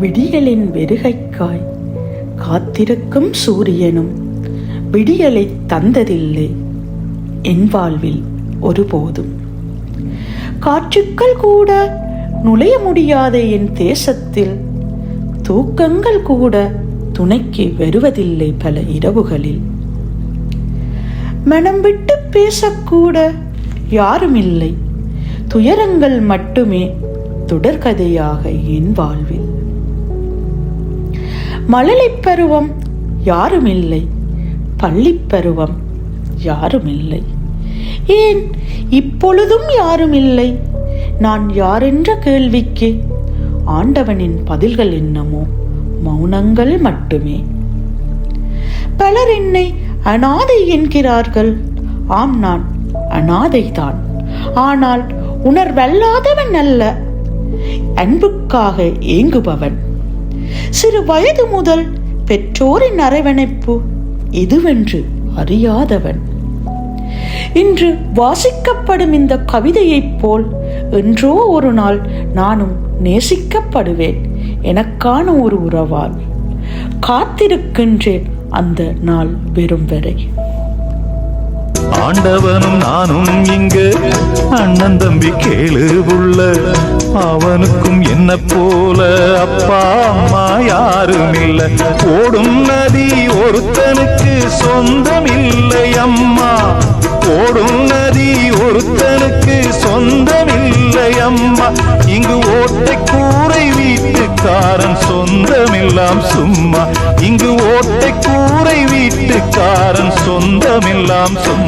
விடியலின் வெறுகைக்காய். காத்திருக்கும் சூரியனும் விடியலை தந்ததில்லை. என் வாழ்வில் ஒருபோதும். காற்றுக்கள் கூட நுழைய முடியாத என் தேசத்தில். தூக்கங்கள் கூட துணைக்கு வருவதில்லை பல இரவுகளில். மனம் விட்டு பேசக்கூட யாரும் இல்லை துயரங்கள் மட்டுமே தொடர்கதையாக என் வாழ்வில். மழலை பருவம் யாரும் இல்லை பள்ளிப் பருவம் யாரும் இல்லை ஏன் இப்பொழுதும் யாரும் இல்லை நான் யாரென்ற கேள்விக்கு ஆண்டவனின் பதில்கள் என்னமோ மௌனங்கள் மட்டுமே. பலர் என்னை அனாதை என்கிறார்கள். ஆம் நான் அனாதைதான். ஆனால் உணர்வல்லாதவன் அல்ல அன்புக்காக ஏங்குபவன். சிறு வயது முதல் பெற்றோரின் அரவணைப்பு எதுவென்று அறியாதவன். இன்று வாசிக்கப்படும் இந்த கவிதையைப் போல் என்றோ ஒரு நாள் நானும் நேசிக்கப்படுவேன் எனக்கான ஒரு உறவால். காத்திருக்கின்றேன் அந்த நாள் வெறும் வரை. ஆண்டவனும் நானும் இங்கு. அண்ணன் தம்பி கேளு உள்ள. அவனுக்கும் என்ன போல? அப்பா அம்மா யாரும் இல்லை ஓடும் நதி ஒருத்தனுக்கு சொந்தம் இல்லை அம்மா. ஓடும் நதி ஒருத்தனுக்கு சொந்தம் இல்லை அம்மா. இங்கு ஓட்டை கூரை வீட்டுக்காரன் சொந்தமெல்லாம் சும்மா. இங்கு ஓட்டை கூரை வீட்டுக்காரன் சொந்தமெல்லாம் சும்மா.